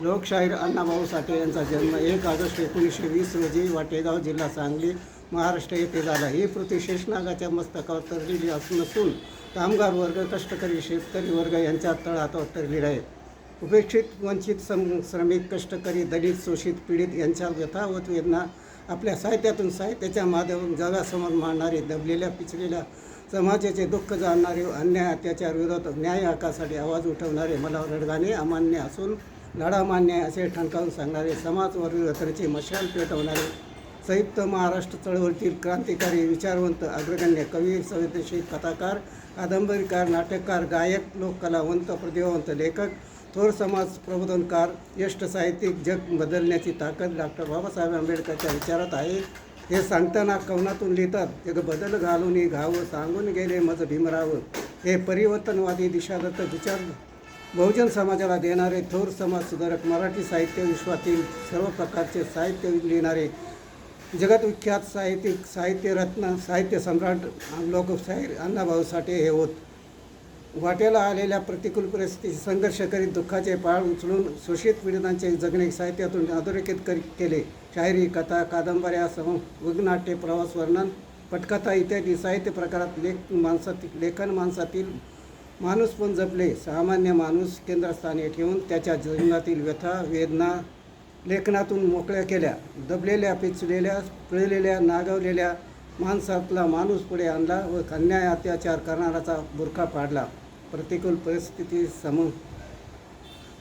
लोकशाहीर अण्णाभाऊ साठे यांचा जन्म एक ऑगस्ट एकोणीसशे वीस रोजी वाटेगाव जिल्हा सांगली महाराष्ट्र येथे झाला. ही पृथ्वी शेषनागाच्या मस्तकावर तरलेली असून नसून कामगार वर्ग कष्टकरी शेतकरी वर्ग यांच्या तळात तरलेली आहे उपेक्षित वंचित सम श्रमिक कष्टकरी दलित शोषित पीडित यांच्या यथावत वेदना आपल्या साहित्यातून साहित्याच्या माध्यमातून जगासमोर मांडणारे दबलेल्या पिचलेल्या समाजाचे दुःख जाणणारे अन्याय अत्याचार विरोधात न्याय हकासाठी आवाज उठवणारे मला रडगाणे अमान्य असून लढा मान्य असे ठणकावून सांगणारे समाजवादी रचनेचे मशाल पेटवणारे संयुक्त महाराष्ट्र चळवळीतील क्रांतिकारी विचारवंत अग्रगण्य कवी संवेदनशील कथाकार कादंबरीकार नाटककार गायक लोककलावंत प्रतिभावंत लेखक थोर समाज प्रबोधनकार ज्येष्ठ साहित्यिक जग बदलण्याची ताकद डॉक्टर बाबासाहेब आंबेडकरच्या विचारात आहे. हे सांगताना कवनातून लिहितात जग बदल घालून घावं सांगून गेले मज भीमराव. हे परिवर्तनवादी दिशादत्त विचार बहुजन समाजाला देणारे थोर समाज सुधारक मराठी साहित्य विश्वातील सर्व प्रकारचे साहित्य लिहिणारे जगतविख्यात साहित्यिक साहित्यरत्न साहित्य सम्राट लोकशाहीर अण्णाभाऊ साठे हे होत. वाटेला आलेल्या प्रतिकूल परिस्थितीत संघर्ष करीत दुःखाचे पाळ उचलून शोषित पीडितांचे जगणे साहित्यातून अधोरेखित करी केले. शायरी कथा कादंबऱ्या सम वगनाट्य प्रवास वर्णन पटकथा इत्यादी साहित्य प्रकारात लेख माणसातील लेखन माणसातील माणूस पण जपले. सामान्य माणूस केंद्रस्थानी ठेवून त्याच्या जीवनातील व्यथा वेदना लेखनातून मोकळ्या केल्या. दबलेल्या पिचलेल्या पिळलेल्या नागवलेल्या माणसातला माणूस पुढे आणला व अन्याय अत्याचार करणाराचा बुरखा पाडला. प्रतिकूल परिस्थिती सम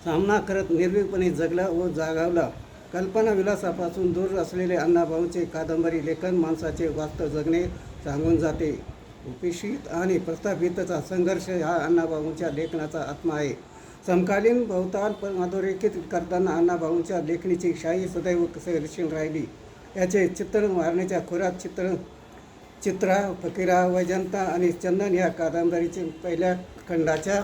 सामना करत निर्भीकपणे जगला व जागावला. कल्पना विलासापासून दूर असलेले अण्णाभाऊंचे कादंबरी लेखन माणसाचे वास्तव जगणे सांगून जाते. उपेक्षित आणि प्रस्थापितचा संघर्ष हा अण्णाभाऊंच्या लेखनाचा आत्मा आहे. समकालीन बहुताल पण अधोरेखित करताना अण्णाभाऊंच्या लेखणीची शाही सदैव संरक्षण राहिली याचे चित्रण मारण्याच्या खोऱ्यात चित्र चित्रा फकीरा वैजंता आणि चंदन या कादंबरीचे पहिल्या खंडाच्या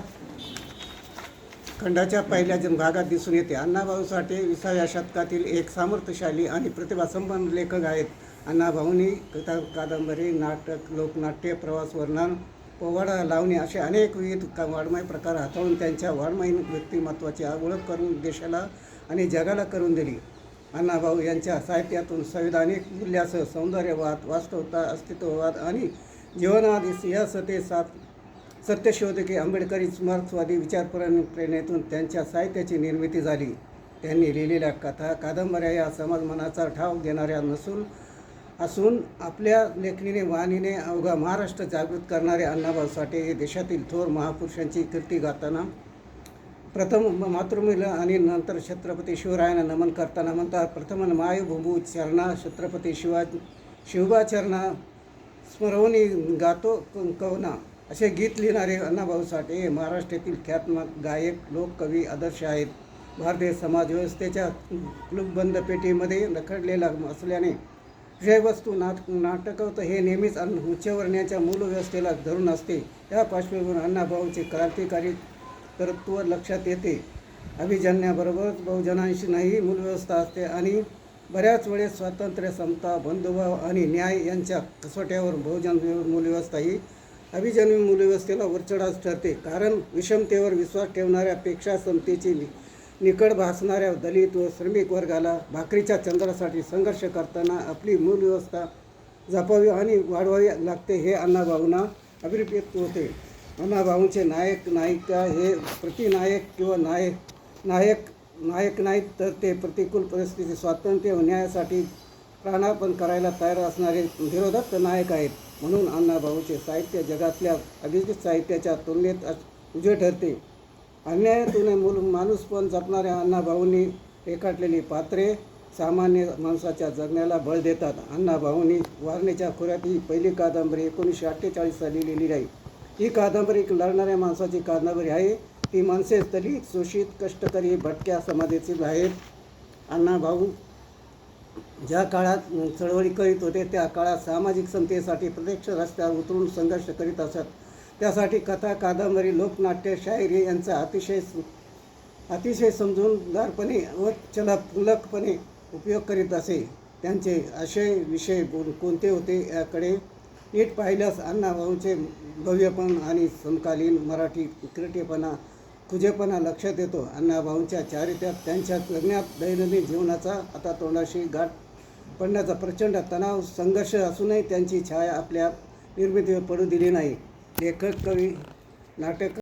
खंडाच्या पहिल्या जन भागात दिसून येते. अण्णाभाऊ साठे विसाव्या शतकातील एक सामर्थ्यशाली आणि प्रतिभासंपन्न लेखक आहेत. अण्णाभाऊंनी कथा कादंबरी नाटक लोकनाट्य प्रवास वर्णन पोवाडा लावणी असे अनेक विविध का प्रकार हाताळून त्यांच्या वाङ्मय व्यक्तिमत्वाची ओळख करून देशाला आणि जगाला करून दिली. अण्णाभाऊ यांच्या साहित्यातून संविधानिक मूल्यासह सौंदर्यवाद वास्तवता अस्तित्ववाद आणि जीवनाधीच या सते सात सत्यशोधकी आंबेडकरी स्मार्थवादी विचारप्रण प्रेरणेतून त्यांच्या साहित्याची निर्मिती झाली. त्यांनी लिहिलेल्या कथा कादंबऱ्या या समाज मनाचा ठाव देणाऱ्या नसून असून आपल्या लेखणीने वाणीने अवघा महाराष्ट्र जागृत करणारे अण्णाभाऊ साठे हे देशातील थोर महापुरुषांची कीर्ती गाताना प्रथम म- मातृभूमीला आणि नंतर छत्रपती शिवरायांना नमन करताना म्हणतात. प्रथम मायभूमू चरणा छत्रपती शिवा शिवबा चरणा स्मरवणी गातो क- कवना असे गीत लिहिणारे अण्णाभाऊ साठे हे महाराष्ट्रातील ख्यातमक गायक लोककवी आदर्श आहेत. भारतीय समाजव्यवस्थेच्या क्लुबबंद पेटीमध्ये रखडलेला असल्याने विषयवस्तू नाट नाटकवत हे नेहमीच अन्न उच्चवर्ण्याच्या मूलव्यवस्थेला धरून असते. या पार्श्वभूमीवर अण्णाभाऊंचे क्रांतिकारी कर्तृत्व लक्षात येते. अभिजन्याबरोबरच बहुजनांशी नाही मूलव्यवस्था असते आणि बऱ्याच वेळेस स्वातंत्र्य समता बंधुभाव आणि न्याय यांच्या कसोट्यावर बहुजन मूलव्यवस्था ही अभिजन्य मूलव्यवस्थेला वरचढाच ठरते. कारण विषमतेवर विश्वास ठेवणाऱ्यापेक्षा समतेची निकड भासणाऱ्या दलित व श्रमिक वर्गाला भाकरीच्या चंद्रासाठी संघर्ष करताना आपली मूलव्यवस्था जपावी आणि वाढवावी लागते हे अण्णाभाऊंना अभिप्रेत होते. अण्णाभाऊंचे नायक नायिका हे प्रतिनायक किंवा नायक नायक नायक नाहीत तर ते प्रतिकूल परिस्थिती स्वातंत्र्य व न्यायासाठी प्राणार्पण करायला तयार असणारे विरोधक नायक आहेत. म्हणून अण्णाभाऊचे साहित्य जगातल्या अभिजित साहित्याच्या तुलनेत उजे ठरते. अन्यायातून मूल माणूस पण जपणाऱ्या अण्णाभाऊंनी रेखाटलेली पात्रे सामान्य माणसाच्या जगण्याला बळ देतात. अण्णाभाऊंनी वारणेच्या खोऱ्यात ही पहिली कादंबरी एकोणीसशे अठ्ठेचाळीस साली लिहिली आहे. ही कादंबरी एक लढणाऱ्या माणसाची कादंबरी आहे. ती माणसे दलित शोषित कष्टकरी भटक्या समाजातील आहेत अण्णाभाऊ ज्या काळात चळवळी करीत होते त्या काळात सामाजिक समतेसाठी प्रत्यक्ष रस्त्यावर उतरून संघर्ष करीत असत. त्यासाठी कथा कादंबरी लोकनाट्य शायरी यांचा अतिशय अतिशय समजूनदारपणे व चलपुलकपणे उपयोग करीत असे. त्यांचे आशय विषय कोण- कोणते होते याकडे नीट पाहिल्यास अण्णाभाऊंचे भव्यपण आणि समकालीन मराठी क्रिकेटपणा खुजेपणा लक्षात येतो. अण्णाभाऊंच्या चारित्र्यात त्यांच्या जगण्यात दैनंदिन जीवनाचा आता तोंडाशी गाठ पडण्याचा प्रचंड तणाव संघर्ष असूनही त्यांची छाया आपल्या निर्मितीवर पडू दिली नाही. लेखक कवी नाटक